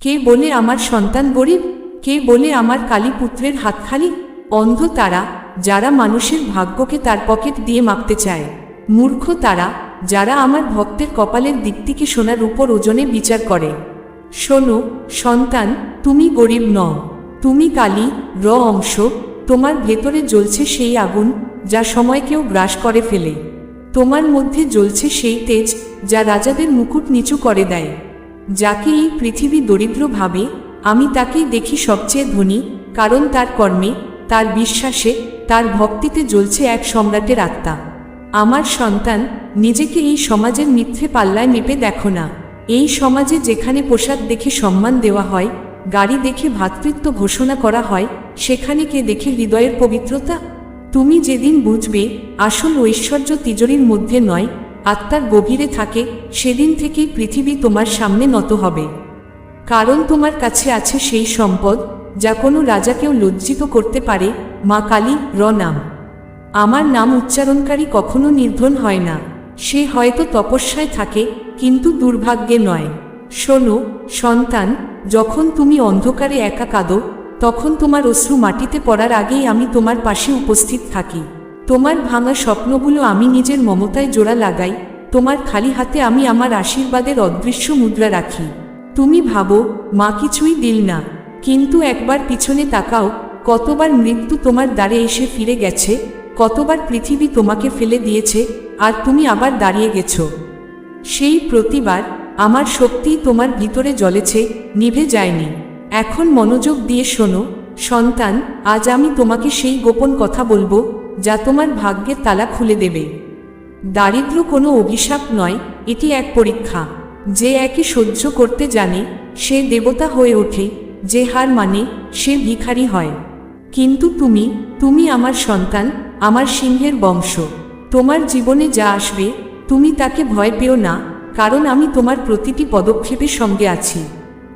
কে বলে আমার সন্তান গরিব? কে বলে আমার কালীপুত্রের হাত খালি? অন্ধ তারা, যারা মানুষের ভাগ্যকে তার পকেট দিয়ে মাপতে চায়। মূর্খ তারা, যারা আমার ভক্তের কপালের দিকটিকে সোনার উপর ওজনে বিচার করে। শোনো, সন্তান, তুমি গরিব নও। তুমি কালী, র অংশ, তোমার ভেতরে জ্বলছে সেই আগুন, যা সময়কেও গ্রাস করে ফেলে। তোমার মধ্যে জ্বলছে সেই তেজ, যা রাজাদের মুকুট নিচু করে দেয়। যাকে এই পৃথিবী দরিদ্র ভাবে, আমি তাকেই দেখি সবচেয়ে ধনী, কারণ তার কর্মে, তার বিশ্বাসে, তার ভক্তিতে জ্বলছে এক সম্রাটের আত্মা। আমার সন্তান, নিজেকে এই সমাজের মিথ্যে পাল্লায় মেপে দেখো না। এই সমাজে যেখানে পোশাক দেখে সম্মান দেওয়া হয়, গাড়ি দেখে ভ্রাতৃত্ব ঘোষণা করা হয়, সেখানে কে দেখে হৃদয়ের পবিত্রতা? তুমি যেদিন বুঝবে, আসল ঐশ্বর্য তিজোরির মধ্যে নয় আত্মার গভীরে থাকে, সেদিন থেকেই পৃথিবী তোমার সামনে নত হবে। কারণ তোমার কাছে আছে সেই সম্পদ, যা কোনো রাজাকেও লজ্জিত করতে পারে, মা কালী র নাম। আমার নাম উচ্চারণকারী কখনো নির্ধন হয় না। সে হয়তো তপস্যায় থাকে, কিন্তু দুর্ভাগ্যে নয়। শোনো, সন্তান, যখন তুমি অন্ধকারে একা কাঁদো, তখন তোমার অশ্রু মাটিতে পড়ার আগেই আমি তোমার পাশে উপস্থিত থাকি। তোমার ভাঙা স্বপ্নগুলো আমি নিজের মমতায় জোড়া লাগাই, তোমার খালি হাতে আমি আমার আশীর্বাদের অদৃশ্য মুদ্রা রাখি। তুমি ভাবো, মা কিছুই দিল না, কিন্তু একবার পিছনে তাকাও, কতবার মৃত্যু তোমার দ্বারে এসে ফিরে গেছে, কতবার পৃথিবী তোমাকে ফেলে দিয়েছে, আর তুমি আবার দাঁড়িয়ে গেছো। সেই প্রতিবার আমার শক্তি তোমার ভিতরে জ্বলেছে, নিভে যায়নি। এখন মনোযোগ দিয়ে শোনো, সন্তান, আজ আমি তোমাকে সেই গোপন কথা বলব যা তোমার ভাগ্যের তালা খুলে দেবে। দারিদ্র কোনো অভিশাপ নয়, এটি এক পরীক্ষা। যে একে সহ্য করতে জানে, সে দেবতা হয়ে ওঠে, যে হার মানে সে ভিখারি হয়। কিন্তু তুমি তুমি আমার সন্তান, আমার সিংহের বংশ। তোমার জীবনে যা আসবে, তুমি তাকে ভয় পেও না, কারণ আমি তোমার প্রতিটি পদক্ষেপের সঙ্গে আছি।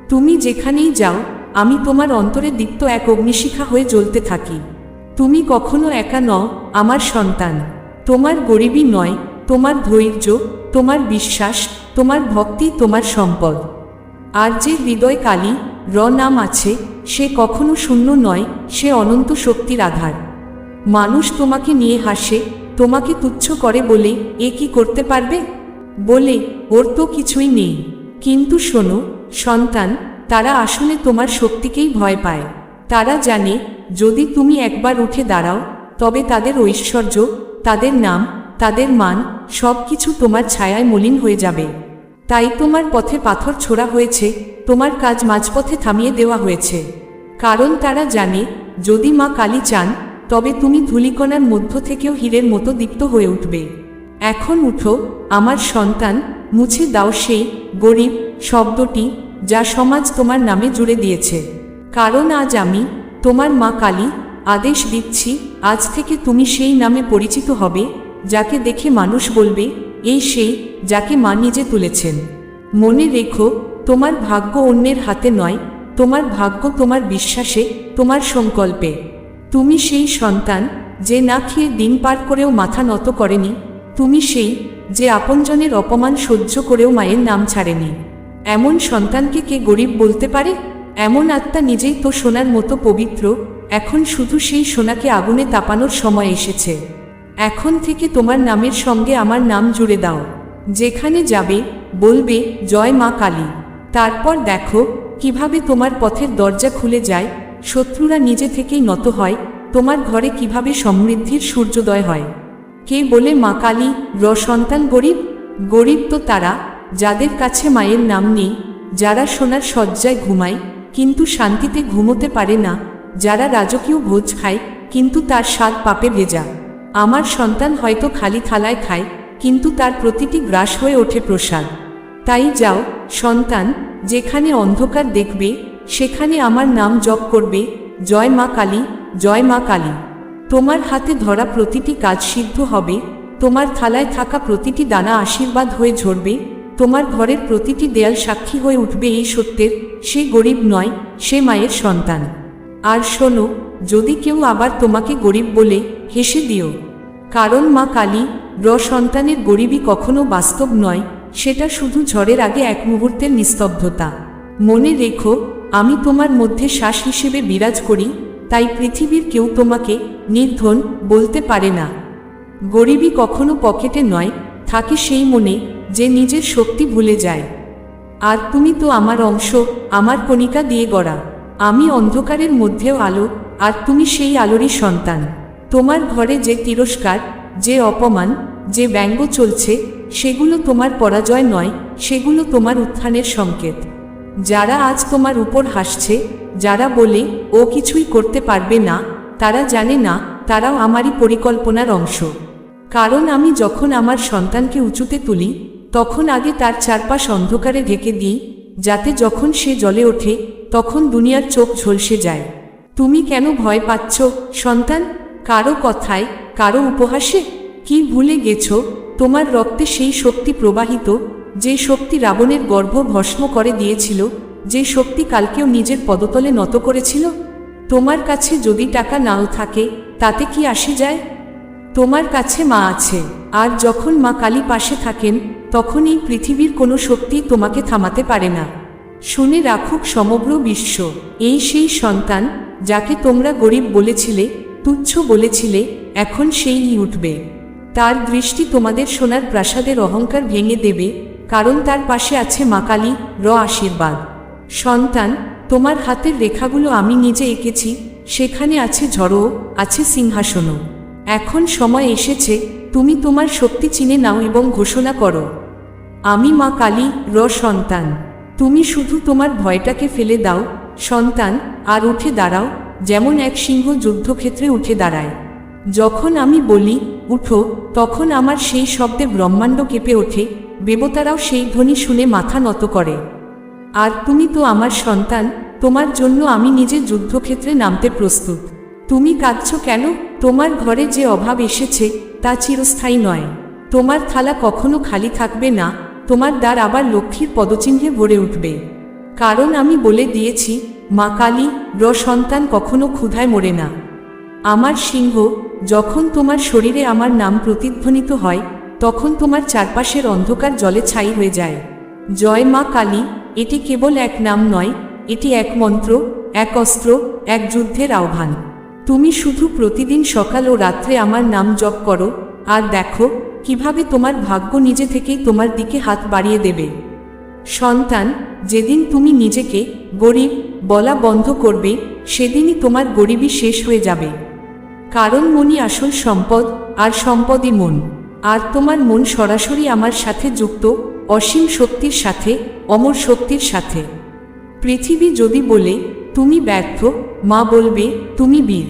তুমি যেখানেই যাও, আমি তোমার অন্তরে দীপ্ত এক অগ্নিশিখা হয়ে জ্বলতে থাকি। তুমি কখনো একা নও, আমার সন্তান। তোমার গরিবী নয়, তোমার ধৈর্য, তোমার বিশ্বাস, তোমার ভক্তি, তোমার সম্পদ। আর যে হৃদয় কালী, র নাম আছে, সে কখনো শূন্য নয়, সে অনন্ত শক্তির আধার। মানুষ তোমাকে নিয়ে হাসে, তোমাকে তুচ্ছ করে বলে, এ কি করতে পারবে? বলে, ওর তো কিছুই নেই। কিন্তু শোনো, সন্তান, তারা আসলে তোমার শক্তিকেই ভয় পায়। তারা জানে যদি তুমি একবার উঠে দাঁড়াও, তবে তাদের ঐশ্বর্য, তাদের নাম, তাদের মান সব কিছু তোমার ছায়ায় মলিন হয়ে যাবে। তাই তোমার পথে পাথর ছোড়া হয়েছে, তোমার কাজ মাঝপথে থামিয়ে দেওয়া হয়েছে। কারণ তারা জানে, যদি মা কালী চান, তবে তুমি ধুলিকণার মধ্য থেকেও হীরের মতো দীপ্ত হয়ে উঠবে। এখন উঠো, আমার সন্তান, মুছে দাও সেই, গরিব, শব্দটি, যা সমাজ তোমার নামে জুড়ে দিয়েছে। কারণ আজ আমি তোমার মা কালী, আদেশ দিচ্ছি, আজ থেকে তুমি সেই নামে পরিচিত হবে, যাকে দেখে মানুষ বলবে, এই সেই, যাকে মা নিজে তুলেছেন। মনে রেখো, তোমার ভাগ্য অন্যের হাতে নয়, তোমার ভাগ্য তোমার বিশ্বাসে, তোমার সংকল্পে। তুমি সেই সন্তান, যে না খেয়ে দিন পার করেও মাথা নত করেনি, তুমি সেই, যে আপনজনের অপমান সহ্য করেও মায়ের নাম ছাড়েনি। এমন সন্তানকে কে গরিব বলতে পারে? এমন আত্মা নিজেই তো সোনার মতো পবিত্র, এখন শুধু সেই সোনাকে আগুনে তাপানোর সময় এসেছে। এখন থেকে তোমার নামের সঙ্গে আমার নাম জুড়ে দাও। যেখানে যাবে, বলবে, জয় মা কালী। তারপর দেখো, কীভাবে তোমার পথের দরজা খুলে যায়, শত্রুরা নিজে থেকেই নত হয়, তোমার ঘরে কীভাবে সমৃদ্ধির সূর্যোদয় হয়। কে বলে মা কালী, র সন্তান গরিব? গরিব তো তারা, যাদের কাছে মায়ের নাম নেই, যারা সোনার শয্যায় ঘুমায় কিন্তু শান্তিতে ঘুমোতে পারে না। যারা রাজকীয় ভোজ খায়, কিন্তু তার স্বাদ পাপে ভেজা। আমার সন্তান হয়তো খালি থালায় খায়, কিন্তু তার প্রতিটি গ্রাস হয়ে ওঠে প্রসাদ। তাই যাও, সন্তান, যেখানে অন্ধকার দেখবে, সেখানে আমার নাম জপ করবে, জয় মা কালী, জয় মা কালী। তোমার হাতে ধরা প্রতিটি কাজ সিদ্ধ হবে, তোমার থালায় থাকা প্রতিটি দানা আশীর্বাদ হয়ে ঝরবে তোমার ঘরের প্রতিটি দেয়াল সাক্ষী হয়ে উঠবে এই সত্যের, সে গরিব নয়, সে মায়ের সন্তান। আর শোনো, যদি কেউ আবার তোমাকে গরিব বলে হেসে দিও। কারণ মা কালী, র সন্তানের গরিবই কখনো বাস্তব নয়, সেটা শুধু ঝড়ের আগে এক মুহূর্তের নিস্তব্ধতা। মনে রেখো, আমি তোমার মধ্যে শ্বাস হিসেবে বিরাজ করি, তাই পৃথিবীর কেউ তোমাকে নির্ধন বলতে পারে না। গরিবই কখনো পকেটে নয়, থাকে সেই মনে যে নিজের শক্তি ভুলে যায়। আর তুমি তো আমার অংশ, আমার কণিকা দিয়ে গড়া। আমি অন্ধকারের মধ্যেও আলো, আর তুমি সেই আলোরই সন্তান। তোমার ঘরে যে তিরস্কার, যে অপমান, যে ব্যঙ্গ চলছে, সেগুলো তোমার পরাজয় নয়, সেগুলো তোমার উত্থানের সংকেত। যারা আজ তোমার উপর হাসছে, যারা বলে, ও কিছুই করতে পারবে না, তারা জানে না, তারাও আমারই পরিকল্পনার অংশ। কারণ আমি যখন আমার সন্তানকে উঁচুতে তুলি তখন আগে তার চারপাশ অন্ধকারে ঢেকে দিই, যাতে যখন সে জলে ওঠে, তখন দুনিয়ার চোখ ঝলসে যায়। তুমি কেন ভয় পাচ্ছ, সন্তান? কারও কথায়, কারও উপহাসে? কি ভুলে গেছ? তোমার রক্তে সেই শক্তি প্রবাহিত, যে শক্তি রাবণের গর্ভ ভস্ম করে দিয়েছিল, যে শক্তি কালকেও নিজের পদতলে নত করেছিল? তোমার কাছে যদি টাকা নাও থাকে, তাতে কি আসে যায়? তোমার কাছে মা আছে, আর যখন মা কালী পাশে থাকেন তখন এই পৃথিবীর কোনো শক্তি তোমাকে থামাতে পারে না। শুনে রাখুক সমগ্র বিশ্ব, এই সেই সন্তান, যাকে তোমরা গরিব বলেছিলে, তুচ্ছ বলেছিলে, এখন সেই উঠবে। তার দৃষ্টি তোমাদের সোনার প্রাসাদের অহংকার ভেঙে দেবে, কারণ তার পাশে আছে মা কালী, র আশীর্বাদ। সন্তান, তোমার হাতের রেখাগুলো আমি নিজে এঁকেছি, সেখানে আছে ঝড়ও আছে সিংহাসনও। এখন সময় এসেছে, তুমি তোমার শক্তি চিনে নাও এবং ঘোষণা করো। আমি মা কালী, র সন্তান। তুমি শুধু তোমার ভয়টাকে ফেলে দাও, সন্তান, আর উঠে দাঁড়াও, যেমন এক সিংহ যুদ্ধক্ষেত্রে উঠে দাঁড়ায়। যখন আমি বলি, উঠো, তখন আমার সেই শব্দে ব্রহ্মাণ্ড কেঁপে ওঠে, দেবতারাও সেই ধ্বনি শুনে মাথা নত করে। আর তুমি তো আমার সন্তান, তোমার জন্য আমি নিজে যুদ্ধক্ষেত্রে নামতে প্রস্তুত। তুমি কাঁদছ কেন? তোমার ঘরে যে অভাব এসেছে, তা চিরস্থায়ী নয়। তোমার থালা কখনো খালি থাকবে না তোমার দ্বার আবার লক্ষ্মীর পদচিহ্নে ভরে উঠবে। কারণ আমি বলে দিয়েছি, মা কালী, র সন্তান কখনো ক্ষুধায় মরে না। আমার সিংহ, যখন তোমার শরীরে আমার নাম প্রতিধ্বনিত হয়, তখন তোমার চারপাশের অন্ধকার জলে ছাই হয়ে যায়। জয় মা কালী, এটি কেবল এক নাম নয়, এটি এক মন্ত্র, এক অস্ত্র, এক যুদ্ধের আহ্বান। তুমি শুধু প্রতিদিন সকাল ও রাত্রে আমার নাম জপ করো, আর দেখো কীভাবে তোমার ভাগ্য নিজে থেকেই তোমার দিকে হাত বাড়িয়ে দেবে? সন্তান, যেদিন তুমি নিজেকে গরিব, বলা বন্ধ করবে, সেদিনই তোমার গরিবই শেষ হয়ে যাবে। কারণ মনই আসল সম্পদ আর সম্পদই মন। আর তোমার মন সরাসরি আমার সাথে যুক্ত, অসীম শক্তির সাথে, অমর শক্তির সাথে। পৃথিবী যদি বলে, তুমি ব্যর্থ মা বলবে, তুমি বীর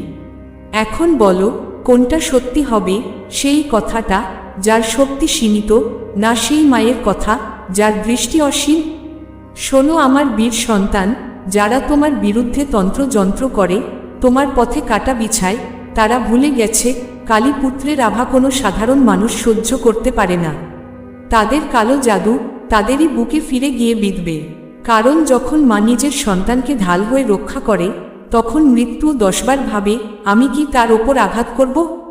এখন বলো, কোনটা সত্যি হবে, সেই কথাটা যার শক্তি সীমিত, না সেই মায়ের কথা, যার দৃষ্টি অসীম। শোনো আমার বীর সন্তান, যারা তোমার বিরুদ্ধে তন্ত্রযন্ত্র করে, তোমার পথে কাটা বিছায়, তারা ভুলে গেছে, কালীপুত্রের আভা কোনো সাধারণ মানুষ সহ্য করতে পারে না। তাদের কালো জাদু, তাদেরই বুকে ফিরে গিয়ে বিঁধবে। কারণ যখন মা নিজের সন্তানকে ঢাল হয়ে রক্ষা করে, তখন মৃত্যু দশবার ভাবে, আমি কি তার ওপর আঘাত করব?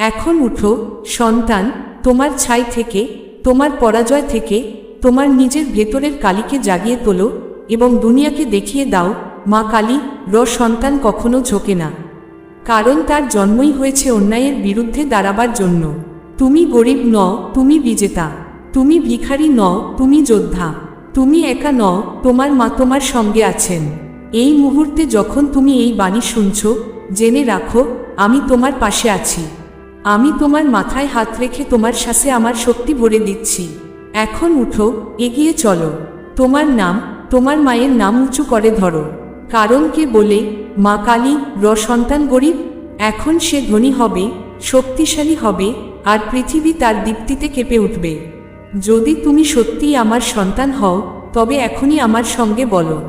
এখন উঠো, সন্তান, তোমার ছাই থেকে, তোমার পরাজয় থেকে, তোমার নিজের ভেতরের কালীকে জাগিয়ে তোলো এবং দুনিয়াকে দেখিয়ে দাও, মা কালী, র সন্তান কখনো ঝোঁকে না। কারণ তার জন্মই হয়েছে অন্যায়ের বিরুদ্ধে দাঁড়াবার জন্য। তুমি গরিব ন তুমি বিজেতা। তুমি ভিখারি ন তুমি যোদ্ধা। তুমি একা ন তোমার মা তোমার সঙ্গে আছেন। এই মুহূর্তে যখন তুমি এই বাণী শুনছ, জেনে রাখো, আমি তোমার পাশে আছি। আমি তোমার মাথায় হাত রেখে তোমার শ্বাসে আমার শক্তি ভরে দিচ্ছি। এখন উঠো, এগিয়ে চলো। তোমার নাম, তোমার মায়ের নাম উঁচু করে ধরো। কারণ কে বলে, মা কালী, র সন্তান গরিব? এখন সে ধনী হবে, শক্তিশালী হবে, আর পৃথিবী তার দীপ্তিতে কেঁপে উঠবে। যদি তুমি সত্যিই আমার সন্তান হও, তবে এখনই আমার সঙ্গে বলো।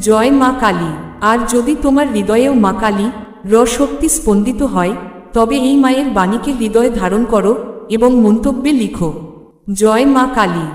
জয় মা কালী। আর যদি তোমার হৃদয়েও মা কালী, র শক্তি স্পন্দিত হয় তবে এই মায়ের বাণীকে হৃদয়ে ধারণ করো এবং মন্তব্যে লিখো জয় মা কালী।